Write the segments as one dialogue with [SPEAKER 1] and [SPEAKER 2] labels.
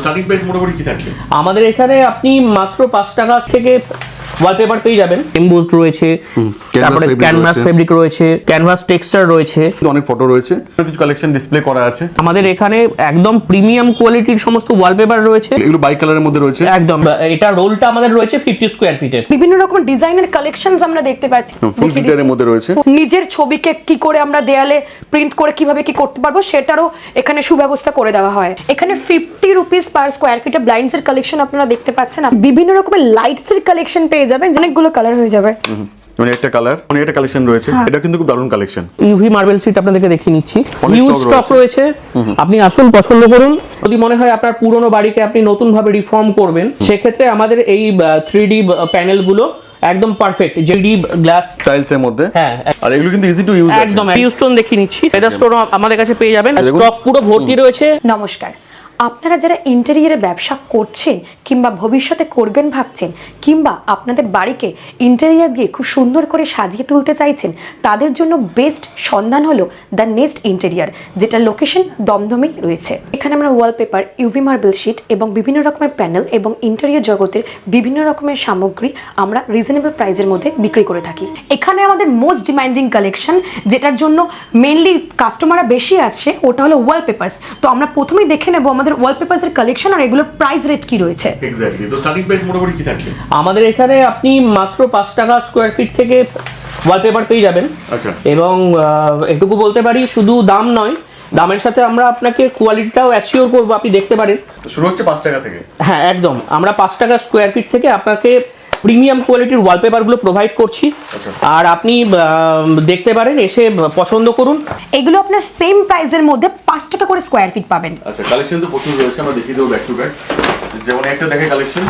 [SPEAKER 1] Starting price মোটামুটি কি থাকবে?
[SPEAKER 2] আমাদের এখানে আপনি মাত্র পাঁচ টাকা থেকে ওয়ালপেপার পেয়ে যাবেন। এমবোজড রয়েছে তারপরে ক্যানভাস ফেব্রিক রয়েছে। ক্যানভাস টেক্সচার রয়েছে।
[SPEAKER 1] অনেক ফটো রয়েছে। কিছু কালেকশন ডিসপ্লে করা আছে।
[SPEAKER 2] আমাদের এখানে একদম প্রিমিয়াম কোয়ালিটির সমস্ত ওয়ালপেপার রয়েছে।
[SPEAKER 1] এগুলো বাই কালারের মধ্যে রয়েছে।
[SPEAKER 2] একদম এটা রোলটা আমাদের রয়েছে ফিফটি স্কোয়ার ফিটের
[SPEAKER 3] বিভিন্ন রকম ডিজাইনের কালেকশনস আমরা দেখতে পাচ্ছি।
[SPEAKER 1] ফুল ফিটারের মধ্যে রয়েছে।
[SPEAKER 3] নিজের ছবিকে কি করে আমরা দেয়ালে প্রিন্ট করে কীভাবে কি করতে পারব সেটারও এখানে সুব্যবস্থা করে দেওয়া হয়। এখানে ফিফটি রুপিস পার স্কোয়ার ফিটে ব্লাইন্ডস এর কালেকশন আপনারা দেখতে পাচ্ছেন। বিভিন্ন রকমের লাইটস এর কালেকশন পেয়ে যাবেন অনেকগুলো কালার হয়ে যাবে।
[SPEAKER 1] মানে একটা কালার মানে একটা কালেকশন রয়েছে। এটা কিন্তু খুব দারুণ কালেকশন
[SPEAKER 2] ইউভি মার্বেল সিট আপনাদেরকে দেখিয়ে নিচ্ছি। হিউজ স্টক রয়েছে। আপনি আসুন পছন্দ করুন। যদি মনে হয় আপনার পুরনো বাড়িকে আপনি নতুন ভাবে রিফর্ম করবেন সেক্ষেত্রে আমাদের এই থ্রি ডি প্যানেলগুলো একদম পারফেক্ট জেডি গ্লাস
[SPEAKER 1] টাইলস এর মধ্যে?
[SPEAKER 2] হ্যাঁ
[SPEAKER 1] আর এগুলো কিন্তু ইজি টু ইউজ
[SPEAKER 2] একদম হিউস্টোন দেখিয়ে নিচ্ছি। ফেদার স্টোন আমাদের কাছে পেয়ে যাবেন। স্টক পুরো ভর্তি রয়েছে।
[SPEAKER 3] নমস্কার। আপনারা যারা ইন্টেরিয়ারের ব্যবসা করছেন কিংবা ভবিষ্যতে করবেন ভাবছেন, কিংবা আপনাদের বাড়িকে ইন্টেরিয়ার দিয়ে খুব সুন্দর করে সাজিয়ে তুলতে চাইছেন, তাদের জন্য বেস্ট সন্ধান হলো দ্য নেক্সট ইন্টেরিয়ার যেটা লোকেশন দমদমেই রয়েছে। এখানে আমরা ওয়ালপেপার ইউভি মার্বেল শিট এবং বিভিন্ন রকমের প্যানেল এবং ইন্টেরিয়ার জগতের বিভিন্ন রকমের সামগ্রী আমরা রিজনেবল প্রাইসের মধ্যে বিক্রি করে থাকি। এখানে আমাদের মোস্ট ডিমান্ডিং কালেকশন যেটার জন্য মেনলি কাস্টমাররা বেশি আসছে ওটা হলো ওয়ালপেপার্স তো আমরা প্রথমেই দেখে নেব আমাদের ওয়ালপেপার্স এর কালেকশন আর এগুলোর প্রাইস রেট কি রয়েছে?
[SPEAKER 1] এক্স্যাক্টলি তো স্টার্টিং প্রাইস মোটামুটি কি থাকবে
[SPEAKER 2] আমাদের এখানে আপনি মাত্র পাঁচ টাকা স্কোয়ার ফিট থেকে ওয়ালপেপার পেয়ে যাবেন।
[SPEAKER 1] আচ্ছা।
[SPEAKER 2] এবং এটুকু বলতে পারি শুধু দাম নয় দামের সাথে আমরা আপনাকে কোয়ালিটিটাও অ্যাসিওর করব আপনি দেখতে পারেন।
[SPEAKER 1] তো শুরু হচ্ছে পাঁচ টাকা থেকে।
[SPEAKER 2] হ্যাঁ একদম। আমরা পাঁচ টাকা স্কোয়ার ফিট থেকে আপনাকে প্রিমিয়াম কোয়ালিটির ওয়ালপেপারগুলো প্রোভাইড করছি।
[SPEAKER 1] আচ্ছা।
[SPEAKER 2] আর আপনি আহ, দেখতে পারেন এসে পছন্দ করুন।
[SPEAKER 3] এগুলো আপনার সেম প্রাইসের মধ্যে পাঁচ টাকা করে স্কোয়ার ফিট পাবেন।
[SPEAKER 1] আচ্ছা কালেকশন তো প্রচুর রয়েছে আমরা দেখিয়ে দেবো ব্যাক টু ব্যাক যেমন একটা দেখে কালেকশন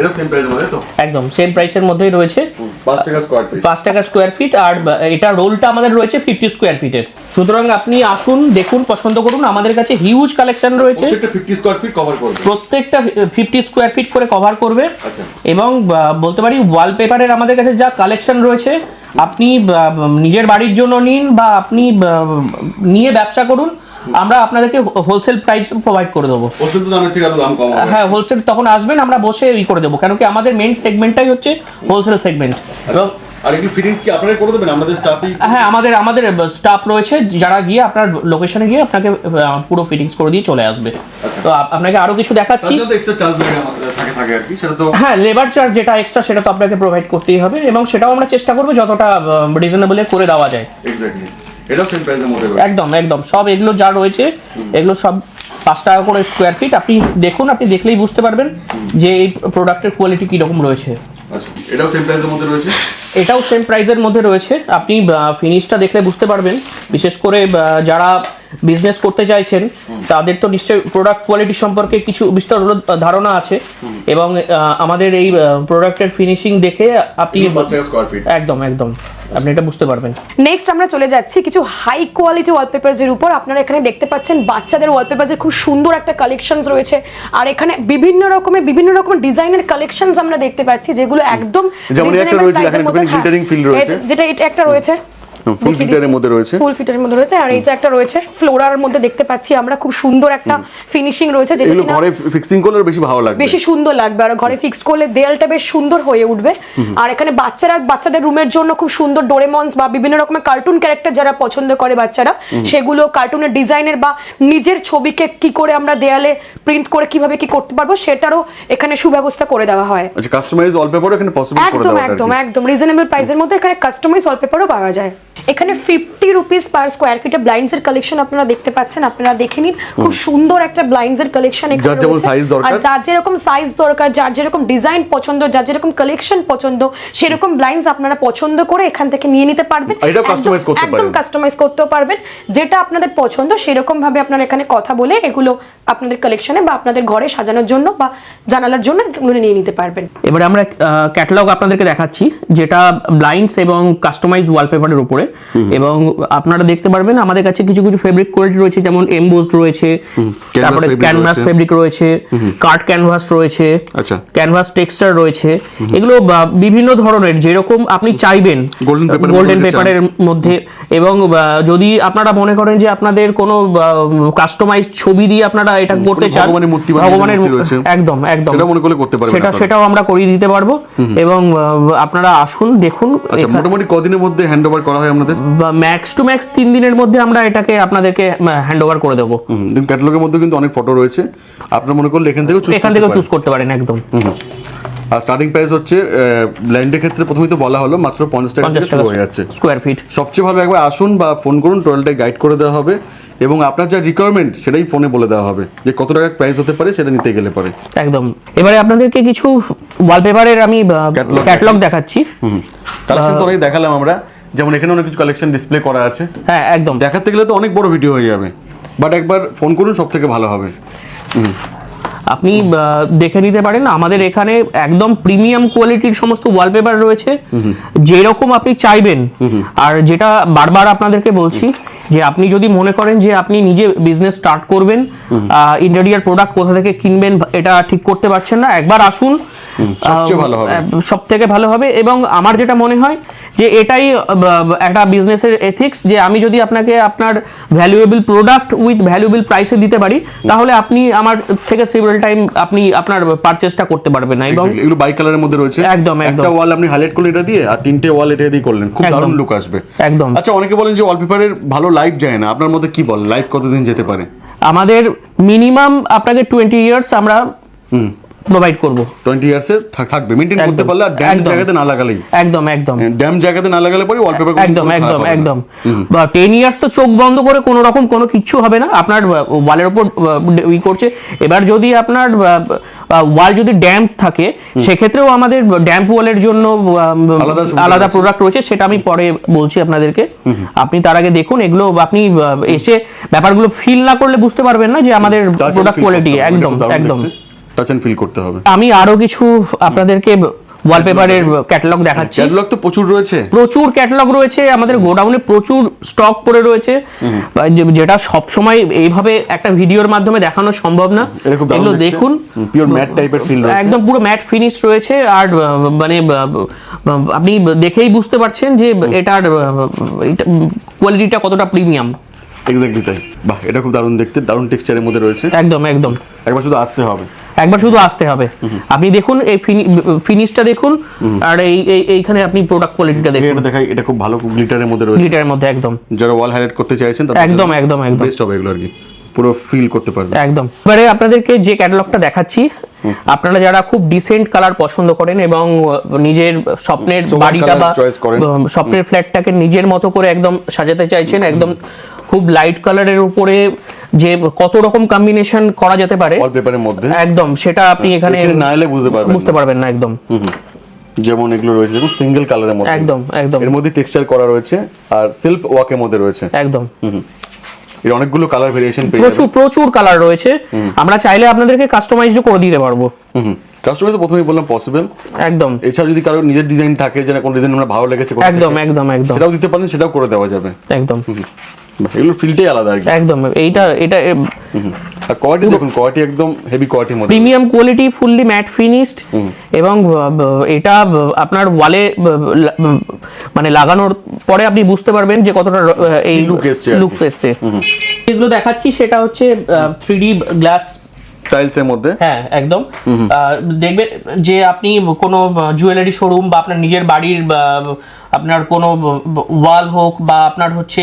[SPEAKER 1] এটা সেম প্রাইস মধ্যে তো?
[SPEAKER 2] একদম সেম প্রাইসের মধ্যেই রয়েছে।
[SPEAKER 1] পাঁচ টাকা স্কোয়ার ফিট
[SPEAKER 2] পাঁচ টাকা স্কোয়ার ফিট আর এটা রোলটা আমাদের রয়েছে ফিফটি স্কোয়ার ফিটের সুতরাং আপনি আসুন দেখুন পছন্দ করুন। আমাদের কাছে হিউজ কালেকশন রয়েছে।
[SPEAKER 1] প্রত্যেকটা ফিফটি স্কোয়ার ফিট কভার করবে।
[SPEAKER 2] প্রত্যেকটা ফিফটি স্কোয়ার ফিট করে কভার করবে।
[SPEAKER 1] আচ্ছা।
[SPEAKER 2] এবং বলতে পারি ওয়ালপেপারের আমাদের কাছে যা কালেকশন রয়েছে আপনি নিজের বাড়ির জন্য নিন বা আপনি নিয়ে ব্যবসা করুন। আমরা আপনাদেরকে হোলসেল প্রাইস প্রোভাইড করে দেবো।
[SPEAKER 1] ওষুধ দামের থেকে দাম কম
[SPEAKER 2] হ্যাঁ হোলসেল তখন আসবেন আমরা বসে ই করে দেবো। কেন কি আমাদের মেইন সেগমেন্টটাই হচ্ছে হোলসেল সেগমেন্ট এবং
[SPEAKER 1] আর এগুলি ফিটিংস কি আপনারা করে দেবেন? আমাদের স্টাফই
[SPEAKER 2] হ্যাঁ আমাদের আমাদের স্টাফ রয়েছে যারা গিয়ে আপনার লোকেশনে গিয়ে আপনাকে পুরো ফিটিংস করে দিয়ে চলে আসবে। তো আপনাকে আরও কিছু দেখাচ্ছি।
[SPEAKER 1] এক্সট্রা চার্জ লাগে থাকে থাকে আর কি সেটা তো
[SPEAKER 2] হ্যাঁ লেবার চার্জ যেটা এক্সট্রা সেটা তো আপনাকে প্রোভাইড করতেই হবে এবং সেটাও আমরা চেষ্টা করব যতটা রিজনেবলে করে দেওয়া যায়।
[SPEAKER 1] এক্স্যাক্টলি এটাও সেম প্রাইসের মধ্যে
[SPEAKER 2] একদম একদম। সব এগুলো যা রয়েছে এগুলো সব পাঁচ টাকা করে স্কোয়ার ফিট আপনি দেখুন আপনি দেখলেই বুঝতে পারবেন যে এই প্রোডাক্টের কোয়ালিটি কীরকম রয়েছে।
[SPEAKER 1] আচ্ছা এটাও সেম প্রাইসের মধ্যে রয়েছে?
[SPEAKER 2] এটাও সেম প্রাইসের মধ্যে রয়েছে। আপনি ফিনিশটা দেখলে বুঝতে পারবেন। বিশেষ করে যারা বিজনেস করতে চাইছেন তাদের তো নিশ্চয়ই প্রোডাক্ট কোয়ালিটি সম্পর্কে কিছু বিস্তর ধারণা আছে। এবং আহ, আমাদের এই প্রোডাক্টের ফিনিশিং দেখে আপনি একদম একদম। আপনি এটা বুঝতে পারবেন।
[SPEAKER 3] নেক্সট আমরা চলে যাচ্ছি কিছু হাই কোয়ালিটি ওয়ালপেপারস এর উপর। আপনারা এখানে দেখতে পাচ্ছেন বাচ্চাদের ওয়ালপেপারসের খুব সুন্দর একটা কালেকশনস রয়েছে। আর এখানে বিভিন্ন রকমের বিভিন্ন রকমের ডিজাইনের কালেকশনস আমরা দেখতে পাচ্ছি যেগুলো একদম
[SPEAKER 1] যেমন একটা রয়েছে,
[SPEAKER 3] এর মধ্যে,
[SPEAKER 1] একটুখানি
[SPEAKER 3] হ্যাঁ,
[SPEAKER 1] feel রয়েছে।
[SPEAKER 3] যেটা এটা একটা রয়েছে।
[SPEAKER 1] ফুল ফিটারের মধ্যে রয়েছে।
[SPEAKER 3] ফুল ফিটের মধ্যে রয়েছে আর এই যে একটা রয়েছে ফ্লোরার মধ্যে দেখতে পাচ্ছি আমরা খুব সুন্দর একটা ফিনিশিং রয়েছে যেটা
[SPEAKER 1] এগুলো ঘরে ফিক্সিং করলে বেশি ভালো লাগবে।
[SPEAKER 3] বেশি সুন্দর লাগবে আর ঘরে ফিক্সড করলে দেয়ালটা বেশ সুন্দর হয়ে উঠবে। আর এখানে বাচ্চারা বাচ্চাদের রুমের জন্য খুব সুন্দর ডোরেমন্স বা বিভিন্ন রকমের কার্টুন ক্যারেক্টার যারা পছন্দ করে বাচ্চারা সেগুলো কার্টুনের ডিজাইনের বা নিজের ছবিকে কি করে আমরা দেয়ালে প্রিন্ট করে কীভাবে কি করতে পারব সেটারও এখানে সুব্যবস্থা করে দেওয়া হয়।
[SPEAKER 1] আচ্ছা কাস্টমাইজ ওয়ালপেপারও এখানে পসিবল করে
[SPEAKER 3] একদম
[SPEAKER 1] দেওয়া
[SPEAKER 3] একদম একদম। রিজনেবল প্রাইসের মধ্যে এখানে কাস্টমাইজ ওয়ালপেপারও পাওয়া যায়। এখানে ফিফটি রুপিস পার স্কোয়ার ফিটে ব্লাইন্ডস এর কালেকশন আপনারা দেখতে পাচ্ছেন আপনারা দেখে নিন খুব সুন্দর একটা ব্লাইন্ডস এর কালেকশন এখানে
[SPEAKER 1] যার যেমন
[SPEAKER 3] রয়েছে।
[SPEAKER 1] দরকার।
[SPEAKER 3] আর যার যেরকম সাইজ দরকার যার যেরকম ডিজাইন পছন্দ যার যেরকম কালেকশন পছন্দ সেরকম ব্লাইন্ডস আপনারা পছন্দ করে এখান থেকে নিয়ে নিতে পারবেন একদম-
[SPEAKER 1] customize করতে
[SPEAKER 3] একদম
[SPEAKER 1] পারবেন।
[SPEAKER 3] কাস্টমাইজ করতেও পারবেন যেটা আপনাদের পছন্দ সেরকম ভাবে আপনারা এখানে কথা বলে এগুলো আপনাদের কালেকশনে বা আপনাদের ঘরে সাজানোর জন্য বা জানালার জন্য এগুলো নিয়ে নিতে পারবেন
[SPEAKER 2] এবারে আমরা ক্যাটালগ আপনাদেরকে দেখাচ্ছি যেটা ব্লাইন্ডস এবং কাস্টমাইজ ওয়ালপেপারের উপরে এবং আপনারা দেখতে পারবেন আমাদের কাছে কিছু কিছু ফেব্রিক কোয়ালিটি রয়েছে যেমন এমবোসড রয়েছে তারপরে ক্যানভাস ফেব্রিক রয়েছে। কাট ক্যানভাস রয়েছে
[SPEAKER 1] আচ্ছা।
[SPEAKER 2] ক্যানভাস টেক্সচার রয়েছে। এগুলো বিভিন্ন ধরনের যেরকম আপনি চাইবেন গোল্ডেন পেপারের মধ্যে এবং যদি আপনারা মনে করেন যে আপনাদের কোনো কাস্টমাইজ ছবি দিয়ে আপনারা এটা করতে চান
[SPEAKER 1] ভগবানের মূর্তি
[SPEAKER 2] ভগবানের একদম একদম।
[SPEAKER 1] মনে করলে করতে পারবেন
[SPEAKER 2] সেটা সেটাও আমরা করিয়ে দিতে পারব। এবং আপনারা আসুন দেখুন
[SPEAKER 1] আচ্ছা মোটামুটি কদিনের মধ্যে হ্যান্ড ওভার করা হয় আপনাদের?
[SPEAKER 2] ম্যাক্স টু ম্যাক্স তিন দিনের মধ্যে আমরা এটাকে আপনাদেরকে হ্যান্ড ওভার করে দেবো।
[SPEAKER 1] ক্যাটালগের মধ্যে কিন্তু অনেক ফটো রয়েছে। আপনার মনে করলে এখান থেকেও
[SPEAKER 2] এখান থেকেও চুজ করতে পারেন একদম।
[SPEAKER 1] আর স্টার্টিং প্রাইস হচ্ছে ব্ল্যান্ডের ক্ষেত্রে প্রথমেই তো বলা হলো মাত্র পঞ্চাশ টাকা থেকে শুরু হয়ে যাচ্ছে।
[SPEAKER 2] স্কোয়ার ফিট
[SPEAKER 1] সবচেয়ে ভালো একবার আসুন বা ফোন করুন টোটালটাই গাইড করে দেওয়া হবে। এবং আপনার যা রিকোয়ারমেন্ট সেটাই ফোনে বলে দেওয়া হবে। যে কত টাকা প্রাইস হতে পারে সেটা নিতে গেলে পরে।
[SPEAKER 2] একদম। এবারে আপনাদেরকে কিছু ওয়ালপেপারের আমি ক্যাটালগ দেখাচ্ছি।
[SPEAKER 1] হুম কালেকশন তো দেখালাম আমরা। যেমন এখানে অনেক কিছু কালেকশন ডিসপ্লে করা আছে।
[SPEAKER 2] হ্যাঁ একদম।
[SPEAKER 1] দেখাতে গেলে তো অনেক বড় ভিডিও হয়ে যাবে। বাট একবার ফোন করুন সব থেকে ভালো হবে।
[SPEAKER 2] আপনি দেখে নিতে পারেন। আমাদের এখানে একদম প্রিমিয়াম কোয়ালিটির সমস্ত ওয়ালপেপার রয়েছে। যেরকম আপনি চাইবেন। আর যেটা বারবার আপনাদেরকে বলছি যে আপনি যদি মনে করেন যে আপনি নিজে বিজনেস স্টার্ট করবেন ইন্টেরিয়ার প্রোডাক্ট কোথা থেকে কিনবেন এটা ঠিক করতে পারছেন না একবার আসুন। সব থেকে ভালো হবে এবং আমার যেটা মনে হয় যে এটাই একটা বিজনেসের এথিক্স যে আমি যদি আপনাকে আপনার ভ্যালুয়েবল প্রোডাক্ট উইথ ভ্যালুয়েবল প্রাইসে দিতে পারি তাহলে আপনি আমার থেকে সিভিল টাইম আপনি আপনার পারচেসটা করতে পারবেন না এবং
[SPEAKER 1] এগুলো বাই কালারের মধ্যে রয়েছে
[SPEAKER 2] একদম, একদম।
[SPEAKER 1] একটা ওয়াল আপনি হাইলাইট করলে এটা দিয়ে আর তিনটে ওয়াল এটা দিয়ে করলেন খুব। দারুণ লুক আসবে
[SPEAKER 2] একদম
[SPEAKER 1] আচ্ছা অনেকে বলেন যে ওয়ালপেপারের ভালো লাইফ যায় না। আপনার মধ্যে কি বল? লাইফ কতদিন যেতে পারে?
[SPEAKER 2] আমাদের মিনিমাম আপনাদের টোয়েন্টি ইয়ার্স আমরা প্রোভাইড করব।
[SPEAKER 1] টোয়েন্টি ইয়ার্সে থাকবে। মেনটেন করতে পারলে আর ড্যাম জায়গাতে না লাগালেই।
[SPEAKER 2] একদম একদম।
[SPEAKER 1] ড্যাম জায়গাতে না লাগালে পরে ওয়ালপেপার
[SPEAKER 2] একদম একদম একদম। বা টেন ইয়ার্স তো চোখ বন্ধ করে কোনো রকম কোনো কিচ্ছু হবে না। আপনার ওয়ালের উপর ই করছে। এবার যদি আপনার ওয়াল যদি ড্যাম্প থাকে সেক্ষেত্রেও আমাদের ড্যাম্প ওয়ালের জন্য
[SPEAKER 1] আলাদা।
[SPEAKER 2] প্রোডাক্ট রয়েছে। সেটা আমি পরে বলছি আপনাদেরকে। আপনি তার আগে দেখুন এগুলো আপনি এসে ব্যাপারগুলো ফিল না করলে বুঝতে পারবেন না যে আমাদের প্রোডাক্ট কোয়ালিটি একদম একদম।
[SPEAKER 1] টাচ এন্ড ফিল করতে হবে।
[SPEAKER 2] আমি আরও কিছু আপনাদেরকে ওয়ালপেপারের ক্যাটালগ দেখাচ্ছি।
[SPEAKER 1] ক্যাটালগ তো প্রচুর রয়েছে।
[SPEAKER 2] প্রচুর ক্যাটালগ রয়েছে আমাদের গোডাউনে প্রচুর স্টক পড়ে রয়েছে। যেটা সব সময় এইভাবে একটা ভিডিওর মাধ্যমে দেখানো সম্ভব না। এগুলো দেখুন।
[SPEAKER 1] পিওর ম্যাট টাইপের ফিল রয়েছে।
[SPEAKER 2] একদম পুরো ম্যাট ফিনিশ রয়েছে। আর মানে আপনি দেখেই বুঝতে পারছেন যে এটার কোয়ালিটিটা কতটা প্রিমিয়াম
[SPEAKER 1] এক্স্যাক্টলি তাই। বাহ এটা খুব দারুণ দেখতে দারুণ টেক্সচারের মধ্যে রয়েছে।
[SPEAKER 2] একদম একদম।
[SPEAKER 1] একবার শুধু আসতে হবে।
[SPEAKER 2] একবার শুধু আসতে হবে। আপনি দেখুন এই ফিনিশটা দেখুন আর এই এই- এইখানে আপনি প্রোডাক্ট কোয়ালিটিটা দেখুন।
[SPEAKER 1] এটা দেখাই এটা খুব ভালো গ্লিটারের মধ্যে রয়েছে।
[SPEAKER 2] গ্লিটারের মধ্যে একদম।
[SPEAKER 1] যারা ওয়াল হাইলাইট করতে চাইছেন
[SPEAKER 2] একদম, একদম, একদম।
[SPEAKER 1] বেস্ট হবে এগুলো আর কি। পুরো ফিল করতে পারবে
[SPEAKER 2] একদম। এবারে আপনাদেরকে যে ক্যাটালগটা দেখাচ্ছি আপনারা যারা খুব ডিসেন্ট কালার পছন্দ করেন এবং নিজের স্বপ্নের বাড়িটা বা
[SPEAKER 1] করেন।
[SPEAKER 2] স্বপ্নের ফ্ল্যাটটাকে নিজের মতো করে একদম সাজাতে চাইছেন একদম খুব লাইট কালারের উপরে যে কত রকম কম্বিনেশন করা যেতে পারে
[SPEAKER 1] ওয়ালপেপারের মধ্যে?
[SPEAKER 2] একদম সেটা আপনি এখানে
[SPEAKER 1] এখানে না এলে বুঝতে পারবেন
[SPEAKER 2] বুঝতে পারবেন না একদম।
[SPEAKER 1] যেমন এগুলো রয়েছে দেখুন সিঙ্গেল কালারের মধ্যে।
[SPEAKER 2] একদম একদম।
[SPEAKER 1] এর মধ্যে টেক্সচার করা রয়েছে আর সেলফ ওয়াকের মধ্যে রয়েছে।
[SPEAKER 2] একদম।
[SPEAKER 1] এর অনেকগুলো কালার ভেরিয়েশন পেয়ে
[SPEAKER 2] প্রচুর প্রচুর কালার রয়েছে। আমরা চাইলে আপনাদেরকে কাস্টমাইজও করে দিতে পারব।
[SPEAKER 1] কাস্টমার প্রথমেই বললাম পসিবল
[SPEAKER 2] একদম।
[SPEAKER 1] এছাড়া যদি কারও নিজের ডিজাইন থাকে যে কোন ডিজাইন আমরা ভালো লেগেছে
[SPEAKER 2] একদম একদম একদম।
[SPEAKER 1] সেটাও দিতে পারেন সেটাও করে দেওয়া যাবে।
[SPEAKER 2] একদম।
[SPEAKER 1] বাহ, এগুলোর ফিলটাই আলাদা আর কি।
[SPEAKER 2] একদম এইটা এটা
[SPEAKER 1] আর কোয়ালিটি দেখুন কোয়ালিটি একদম হেভি কোয়ালিটির মধ্যে।
[SPEAKER 2] Premium quality fully matte finished এবং এটা আপনার ওয়ালে মানে লাগানোর পরে আপনি বুঝতে পারবেন যে কতটা এই
[SPEAKER 1] Look এসছে আর কি।
[SPEAKER 2] লুকস এসছে। যেগুলো দেখাচ্ছি সেটা হচ্ছে থ্রি গ্লাস
[SPEAKER 1] টাইলস এর মধ্যে?
[SPEAKER 2] হ্যাঁ একদম। দেখবেন যে আপনি কোনো জুয়েলারি শোরুম বা আপনার নিজের বাড়ির আপনার কোনো ওয়াল হোক বা আপনার হচ্ছে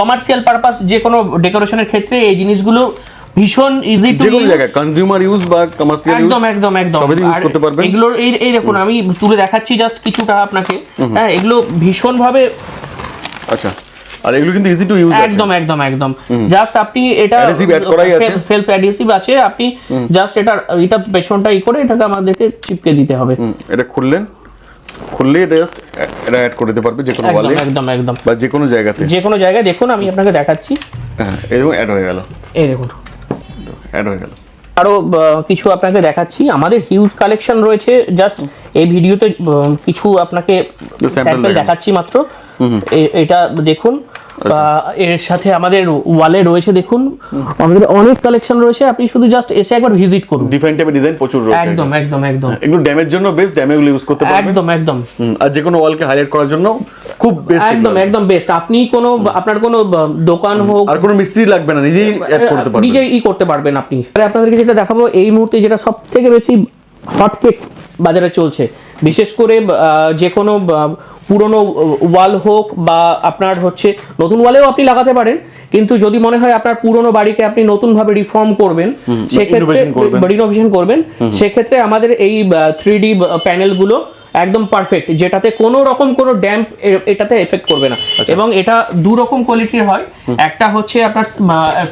[SPEAKER 2] কমার্শিয়াল পারপাস যে কোনো ডেকোরেশনের ক্ষেত্রে এই জিনিসগুলো ভীষণ ইজি টু
[SPEAKER 1] কোনো জায়গায় কনজিউমার ইউজ বা কমার্শিয়াল ইউজ
[SPEAKER 2] একদম একদম একদম।
[SPEAKER 1] সবাই ইউজ করতে পারবেন।
[SPEAKER 2] এগুলোর এই এই দেখুন আমি তুলে দেখাচ্ছি জাস্ট কিছুটা আপনাকে। হ্যাঁ এগুলো ভীষণ ভাবে
[SPEAKER 1] আচ্ছা আর এগুলো কিন্তু ইজি টু ইউজ
[SPEAKER 2] একদম একদম একদম। জাস্ট আপনি এটা। সেলফ অ্যাডহেসিভ আছে। আপনি জাস্ট এটা এটা পেছনটা ই করে এটাকে আমাদেরকে চিপকে দিতে হবে।
[SPEAKER 1] এটা খুললেন। খুললে রেস্ট এটা অ্যাড করে দিতে পারবে যে কোনো ওয়ালে
[SPEAKER 2] একদম একদম।
[SPEAKER 1] বা যে কোনো জায়গাতে।
[SPEAKER 2] যে কোনো জায়গায় দেখুন আমি আপনাকে দেখাচ্ছি।
[SPEAKER 1] হ্যাঁ এরকম অ্যাড হয়ে গেল।
[SPEAKER 2] এই দেখুন।
[SPEAKER 1] অ্যাড হয়ে গেল।
[SPEAKER 2] আরও কিছু আপনাকে দেখাচ্ছি। আমাদের হিউজ কালেকশন রয়েছে। জাস্ট এই ভিডিওতে কিছু আপনাকে স্যাম্পল দেখাচ্ছি মাত্র। এটা দেখুন বা এর সাথে আমাদের ওয়ালে রয়েছে দেখুন আমাদের অনেক কালেকশন রয়েছে আপনি শুধু জাস্ট এসে একবার ভিজিট করুন।
[SPEAKER 1] ডিফারেন্ট টাইপের ডিজাইন প্রচুর রয়েছে
[SPEAKER 2] একদম একদম একদম।
[SPEAKER 1] এগুলো ড্যামের জন্য বেস্ট ড্যামেগুলো ইউজ করতে পারবেন।
[SPEAKER 2] একদম একদম।
[SPEAKER 1] আর যে কোনো ওয়ালকে হাইলাইট করার জন্য খুব বেস্ট
[SPEAKER 2] একদম একদম বেস্ট আপনি কোনো আপনার কোনো দোকান হোক
[SPEAKER 1] আর কোনো মিস্ত্রি লাগবে না নিজেই অ্যাড করতে পারবেন।
[SPEAKER 2] নিজেই ই করতে পারবেন আপনি। আর আপনাদেরকে যেটা দেখাবো এই মুহূর্তে যেটা সব থেকে বেশি হটকেক বাজারে চলছে। বিশেষ করে যে কোনো পুরনো ওয়াল হোক বা আপনার হচ্ছে নতুন ওয়ালেও আপনি লাগাতে পারেন কিন্তু যদি মনে হয় আপনার পুরনো বাড়িকে আপনি নতুন ভাবে রিফর্ম করবেন সেক্ষেত্রে। রিনোভেশন করবেন। সেক্ষেত্রে আমাদের এই থ্রি ডি প্যানেলগুলো একদম পারফেক্ট যেটাতে কোনো রকম কোনো ড্যাম্প এটাতে এফেক্ট করবে না। এবং এটা দু রকম কোয়ালিটির হয়। একটা হচ্ছে আপনার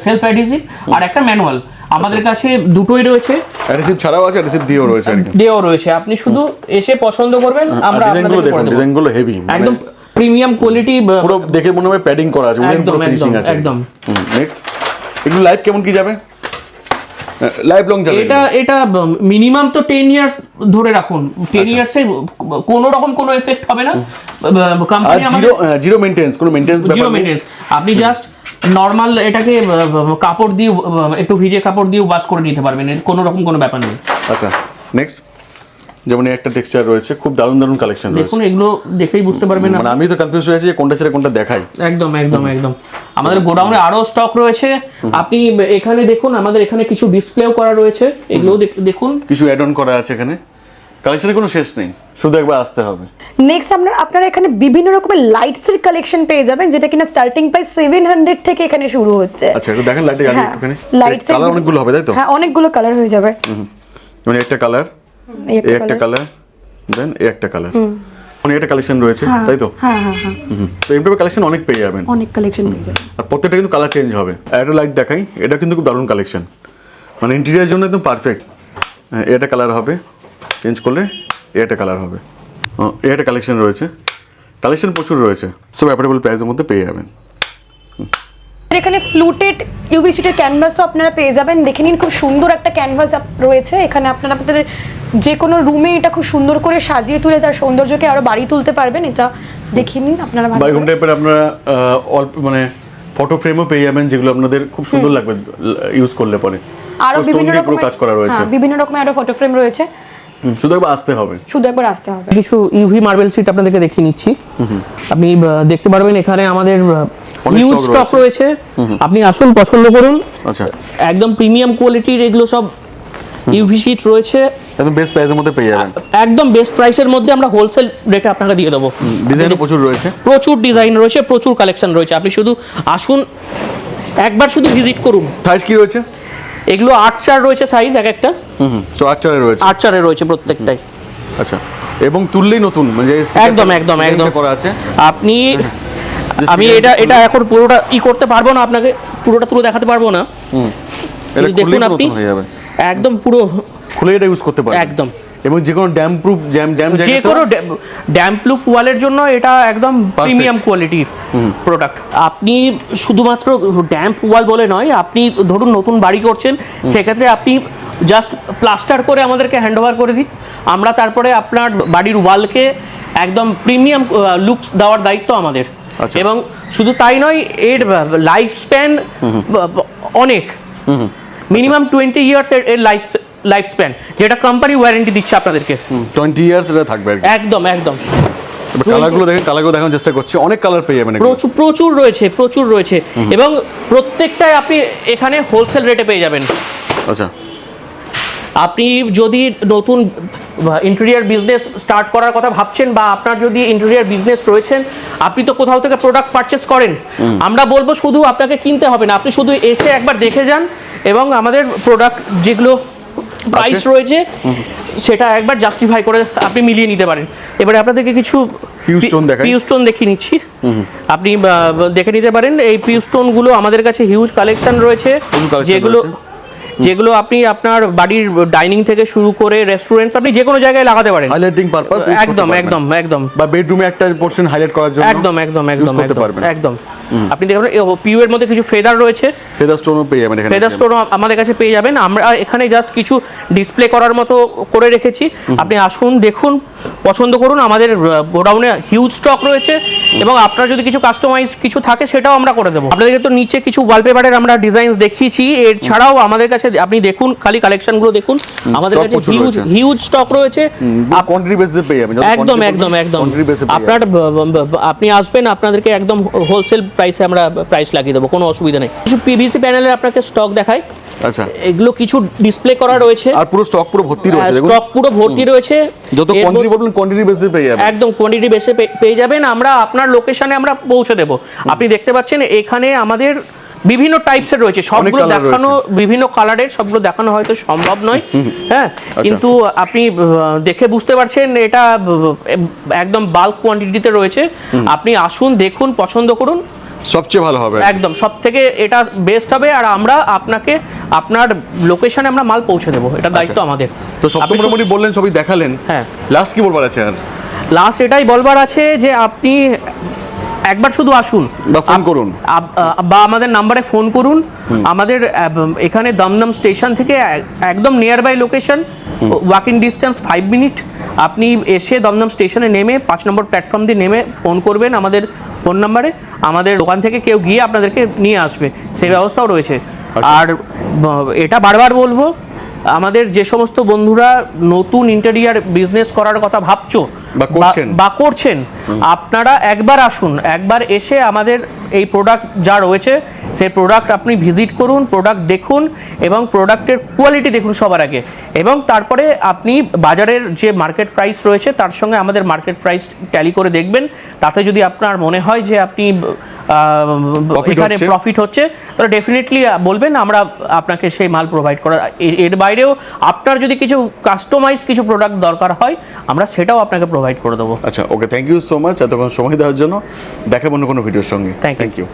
[SPEAKER 2] সেলফ অ্যাডিসিভ আর একটা ম্যানুয়াল আমাদের কাছে দুটোই রয়েছে।
[SPEAKER 1] অ্যাডিসিভ ছাড়াও আছে অ্যাডিসিভ দিয়েও রয়েছে
[SPEAKER 2] দেওয়া রয়েছে। আপনি শুধু এসে পছন্দ করবেন আমরা
[SPEAKER 1] ডিজাইনগুলো দেখুন। ডিজাইনগুলো হেভি
[SPEAKER 2] একদম প্রিমিয়াম কোয়ালিটি
[SPEAKER 1] পুরো দেখে মনে হবে প্যাডিং করা আছে উডেন
[SPEAKER 2] একদম,
[SPEAKER 1] পুরো ফিনিশিং
[SPEAKER 2] একদম,
[SPEAKER 1] আছে।
[SPEAKER 2] একদম।
[SPEAKER 1] নেক্সট এগুলো লাইফ কেমন কি যাবে? লাইফ লং যাবে
[SPEAKER 2] এটা এটা মিনিমাম তো টেন ইয়ার্স ধরে রাখুন। টেন
[SPEAKER 1] আচ্ছা।
[SPEAKER 2] ইয়ার্সে কোনো রকম কোনো এফেক্ট হবে না। কোম্পানি
[SPEAKER 1] জিরো জিরো মেইনটেন্স কোনো মেইনটেন্স
[SPEAKER 2] জিরো মেনটেন্স আপনি জাস্ট নর্মাল এটাকে কাপড় দিয়ে একটু ভিজে কাপড় দিয়ে ওয়াশ করে নিতে পারবেন। কোনো রকম কোনো ব্যাপার নেই।
[SPEAKER 1] আচ্ছা নেক্সট যেমন একটা টেক্সচার রয়েছে খুব দারুণ দারুণ কালেকশন রয়েছে।
[SPEAKER 2] দেখুন এগুলো দেখেই বুঝতে পারবেন
[SPEAKER 1] মানে আমি তো কনফিউজ হয়ে আছি কোনটা ছেড়ে কোনটা দেখাই।
[SPEAKER 2] একদম একদম একদম। আমাদের গোডাউনে আরও স্টক রয়েছে। আপনি এখানে দেখুন আমাদের এখানে কিছু ডিসপ্লেও করা রয়েছে। এগুলো দেখুন।
[SPEAKER 1] কিছু অ্যাড অন করা আছে এখানে? কালেকশনের কোনো শেষ নেই শুধু একবার আসতে হবে।
[SPEAKER 3] নেক্সট আপনার আপনারা এখানে বিভিন্ন রকমের লাইটসের কালেকশন পেয়ে যাবেন যেটা কিনা স্টার্টিং প্রাইস সেভেন হান্ড্রেড থেকে এখানে শুরু হচ্ছে।
[SPEAKER 1] আচ্ছা একটু দেখেন লাইটে জ্বালিয়ে
[SPEAKER 3] হ্যাঁ
[SPEAKER 1] একটুখানি
[SPEAKER 3] লাইটস
[SPEAKER 1] কালার অনেকগুলো হবে তাই তো?
[SPEAKER 3] হ্যাঁ অনেকগুলো কালার হয়ে যাবে।
[SPEAKER 1] মানে একটা কালার
[SPEAKER 3] এই একটা কালার
[SPEAKER 1] দেন এই একটা কালার অনেক একটা কালেকশন রয়েছে তাই তো?
[SPEAKER 3] হ্যাঁ হ্যাঁ হ্যাঁ।
[SPEAKER 1] হুম। তো এইভাবে কালেকশন অনেক পেয়ে যাবেন।
[SPEAKER 3] অনেক কালেকশন পেয়ে যাবেন।
[SPEAKER 1] আর প্রত্যেকটা কিন্তু কালার চেঞ্জ হবে। আর একটা লাইট দেখাই এটা কিন্তু খুব দারুণ কালেকশন মানে ইন্টেরিয়ার জন্য একদম পারফেক্ট এটা কালার হবে। চেঞ্জ করলে এ একটা কালার হবে। এটা কালেকশন রয়েছে। কালেকশন প্রচুর রয়েছে। সব অ্যাফোর্ডেবল প্রাইসের মধ্যে পেয়ে যাবেন।
[SPEAKER 3] এখানে ফ্লুটেড ইউভি শিটের ক্যানভাসও আপনারা পেয়ে যাবেন। দেখে নিন খুব সুন্দর একটা ক্যানভাস রয়েছে। এখানে আপনারা আপনাদের যে কোনো রুমে এটা খুব সুন্দর করে সাজিয়ে তুলে তার সৌন্দর্যকে আরও বাড়িয়ে তুলতে পারবেন। এটা দেখে নিন আপনারা
[SPEAKER 1] বাইকম টাইপের আপনারা অল্প মানে ফটো ফ্রেমও পেয়ে যাবেন যেগুলো আপনাদের খুব সুন্দর লাগবে ইউজ করলে পরে।
[SPEAKER 3] আরও
[SPEAKER 1] স্টোন
[SPEAKER 3] বিভিন্ন রকমের
[SPEAKER 1] কাজ করা রয়েছে।
[SPEAKER 3] হ্যাঁ, বিভিন্ন রকমের আরও ফটো ফ্রেম রয়েছে।
[SPEAKER 1] শুধু একবার আসতে হবে।
[SPEAKER 3] শুধু একবার আসতে হবে।
[SPEAKER 2] কিছু ইউভি মার্বেল সিট আপনাদেরকে দেখিয়ে নিচ্ছি। আপনি দেখতে পারবেন এখানে আমাদের হিউজ স্টক রয়েছে। আপনি আসুন পছন্দ করুন।
[SPEAKER 1] আচ্ছা।
[SPEAKER 2] একদম প্রিমিয়াম কোয়ালিটির এগুলো সব ইউভি শিট রয়েছে।
[SPEAKER 1] একদম বেস্ট প্রাইসের মধ্যে পেয়ে যাবেন।
[SPEAKER 2] একদম বেস্ট প্রাইসের মধ্যে আমরা হোলসেল রেটে আপনাকে দিয়ে দেবো।
[SPEAKER 1] ডিজাইনও প্রচুর রয়েছে।
[SPEAKER 2] প্রচুর ডিজাইন রয়েছে প্রচুর কালেকশন রয়েছে। আপনি শুধু আসুন একবার শুধু ভিজিট করুন।
[SPEAKER 1] সাইজ কি রয়েছে?
[SPEAKER 2] এগুলো আট চার রয়েছে সাইজ এক একটা।
[SPEAKER 1] হুম তো সো আট চারে রয়েছে?
[SPEAKER 2] আট চারে রয়েছে প্রত্যেকটাই।
[SPEAKER 1] আচ্ছা। এবং তুললেই নতুন মানে
[SPEAKER 2] একদম, একদম, একদম।
[SPEAKER 1] করা আছে।
[SPEAKER 2] আপনি আমি এটা এটা এখন পুরোটা ই করতে পারব না আপনাকে পুরোটা তুলে দেখাতে পারব না।
[SPEAKER 1] হুম। এটা
[SPEAKER 2] দেখুন আপনি
[SPEAKER 1] হয়ে
[SPEAKER 2] একদম পুরো
[SPEAKER 1] খুলে এটা ইউজ করতে পারবেন।
[SPEAKER 2] একদম।
[SPEAKER 1] এবং যে কোনো ড্যাম প্রুফ জ্যাম ড্যাম
[SPEAKER 2] যে কোনো ড্যাম্প লুপ ওয়ালের জন্য এটা একদম প্রিমিয়াম কোয়ালিটির প্রোডাক্ট আপনি শুধুমাত্র ড্যাম্প ওয়াল বলে নয় আপনি ধরুন নতুন বাড়ি করছেন সেক্ষেত্রে আপনি জাস্ট প্লাস্টার করে আমাদেরকে হ্যান্ড ওভার করে দিন। আমরা তারপরে আপনার বাড়ির ওয়ালকে একদম প্রিমিয়াম লুকস দেওয়ার দায়িত্ব আমাদের।
[SPEAKER 1] আচ্ছা।
[SPEAKER 2] এবং শুধু তাই নয় এর লাইফ স্প্যান অনেক। মিনিমাম টোয়েন্টি ইয়ার্স এর লাইফ লাইফ স্প্যান যেটা কোম্পানি ওয়ারেন্টি দিচ্ছে আপনাদেরকে।
[SPEAKER 1] টোয়েন্টি ইয়ার্স এটা থাকবে
[SPEAKER 2] একদম একদম।
[SPEAKER 1] কালারগুলো দেখেন কালারগুলো দেখানোর চেষ্টা করছি অনেক কালার পেয়ে যাবেন
[SPEAKER 2] প্রচুর প্রচুর রয়েছে প্রচুর রয়েছে। এবং প্রত্যেকটাই আপনি এখানে হোলসেল রেটে পেয়ে যাবেন।
[SPEAKER 1] আচ্ছা।
[SPEAKER 2] আপনি যদি নতুন ইন্টেরিয়ার বিজনেস স্টার্ট করার কথা ভাবছেন বা আপনার যদি ইন্টেরিয়ার বিজনেস রয়েছেন আপনি তো কোথাও থেকে প্রোডাক্ট পারচেস করেন। আমরা বলব শুধু আপনাকে কিনতে হবে না আপনি শুধু এসে একবার দেখে যান এবং আমাদের প্রোডাক্ট যেগুলো প্রাইস রয়েছে সেটা একবার জাস্টিফাই করে আপনি মিলিয়ে নিতে পারেন এবারে আপনাদেরকে কিছু
[SPEAKER 1] পিউস্টোন দেখাই।
[SPEAKER 2] পিউস্টোন দেখিয়ে নিচ্ছি আপনি দেখে নিতে পারেন এই পিউস্টোনগুলো গুলো আমাদের কাছে হিউজ কালেকশন রয়েছে যেগুলো। যেগুলো আপনি আপনার বাড়ির ডাইনিং থেকে শুরু করে রেস্টুরেন্ট আপনি যে কোনো জায়গায় লাগাতে পারেন।
[SPEAKER 1] হাইলাইটিং পারপাস
[SPEAKER 2] একদম একদম একদম।
[SPEAKER 1] বা বেডরুমে একটা পোর্শন হাইলাইট করার জন্য
[SPEAKER 2] একদম একদম একদম
[SPEAKER 1] করতে
[SPEAKER 2] একদম
[SPEAKER 1] পারবেন।
[SPEAKER 2] একদম। আপনি দেখুন পিউ এর মধ্যে কিছু ফেদার রয়েছে।
[SPEAKER 1] ফেদার স্টোনও পেয়ে যাবেন এখানে।
[SPEAKER 2] ফেদার স্টোন আমাদের কাছে পেয়ে যাবেন। আমরা এখানে জাস্ট কিছু ডিসপ্লে করার মতো করে রেখেছি। আপনি আসুন দেখুন। পছন্দ করুন। আমাদের গোডাউনে হিউজ স্টক রয়েছে এবং আপনার যদি কিছু কাস্টমাইজ কিছু থাকে সেটাও আমরা করে দেবো। আপনাদেরকে তো নিচে কিছু ওয়ালপেপারের আমরা ডিজাইনস দেখিয়েছি। এছাড়াও আমাদের কাছে আপনি দেখুন খালি কালেকশনগুলো দেখুন। আমাদের কাছে হিউজ হিউজ স্টক রয়েছে।
[SPEAKER 1] কোয়ান্টিটি বেসে পেয়ে যাবেন
[SPEAKER 2] একদম একদম একদম। আপনার আপনি আসবেন আপনাদেরকে একদম হোলসেল প্রাইসে আমরা প্রাইস লাগিয়ে দেবো কোনো অসুবিধা নেই। কিছু পিভিসি প্যানেলের আপনাকে স্টক দেখাই।
[SPEAKER 1] যাবেন। আচ্ছা।
[SPEAKER 2] এগুলো কিছু ডিসপ্লে করা রয়েছে।
[SPEAKER 1] আর পুরো স্টক পুরো ভর্তি রয়েছে
[SPEAKER 2] স্টক পুরো ভর্তি রয়েছে।
[SPEAKER 1] যত
[SPEAKER 2] এর
[SPEAKER 1] কোয়ান্টিটি বলবেন কোয়ান্টিটি বেসে পেয়ে যাবেন।
[SPEAKER 2] একদম কোয়ান্টিটি বেসে পেয়ে যাবেন। আমরা আপনার লোকেশনে আমরা পৌঁছে দেব। আপনি দেখতে পাচ্ছেন এখানে আমাদের বিভিন্ন টাইপসের রয়েছে। সবগুলো দেখানো বিভিন্ন কালারের সবগুলো দেখানো হয়তো সম্ভব নয়। হ্যাঁ
[SPEAKER 1] আচ্ছা।
[SPEAKER 2] কিন্তু আপনি দেখে বুঝতে পারছেন এটা একদম বাল্ক কোয়ান্টিটিতে রয়েছে। আপনি আসুন দেখুন পছন্দ করুন।
[SPEAKER 1] সবচেয়ে ভালো হবে।
[SPEAKER 2] একদম সব থেকে এটা বেস্ট হবে আর আমরা আপনাকে আপনার লোকেশনে আমরা মাল পৌঁছে দেবো। এটা দায়িত্ব আমাদের।
[SPEAKER 1] আচ্ছা। তো সব তো মোটামুটি বললেন সবই দেখালেন।
[SPEAKER 2] হ্যাঁ।
[SPEAKER 1] লাস্ট কি বলবার আছে আর?
[SPEAKER 2] লাস্ট এটাই বলবার আছে যে আপনি একবার শুধু আসুন।
[SPEAKER 1] বা ফোন করুন।
[SPEAKER 2] বা আমাদের নাম্বারে ফোন করুন। আমাদের এখানে দমদম স্টেশন থেকে একদম near by location walking distance five minute আপনি এসে দমদম স্টেশনে নেমে পাঁচ নম্বর প্ল্যাটফর্ম দিয়ে নেমে ফোন করবেন আমাদের ফোন নাম্বারে আমাদের দোকান থেকে কেউ গিয়ে আপনাদেরকে নিয়ে আসবে। সেই ব্যবস্থাও রয়েছে। আর এটা বারবার বলব আমাদের যে সমস্ত বন্ধুরা নতুন ইন্টেরিয়ার বিজনেস করার কথা ভাবছ
[SPEAKER 1] বা করছেন।
[SPEAKER 2] আপনারা একবার আসুন একবার এসে আমাদের এই প্রোডাক্ট যা রয়েছে সে প্রোডাক্ট আপনি ভিজিট করুন প্রোডাক্ট দেখুন এবং প্রোডাক্টের কোয়ালিটি দেখুন সবার আগে। এবং তারপরে আপনি বাজারের যে মার্কেট প্রাইস রয়েছে তার সঙ্গে আমাদের মার্কেট প্রাইস ট্যালি করে দেখবেন। তাতে যদি আপনার মনে হয় যে আপনি এখানে। প্রফিট হচ্ছে। তাহলে ডেফিনেটলি বলবেন আমরা আপনাকে সেই মাল প্রোভাইড করার এর বাইরেও আপনার যদি কিছু কাস্টমাইজ কিছু প্রোডাক্ট দরকার হয় আমরা সেটাও আপনাকে প্রোভাইড করে দেবো।
[SPEAKER 1] আচ্ছা okay thank you so much এতক্ষণ সময় দেওয়ার জন্য। দেখাবো অন্য কোনো ভিডিওর সঙ্গে। Thank you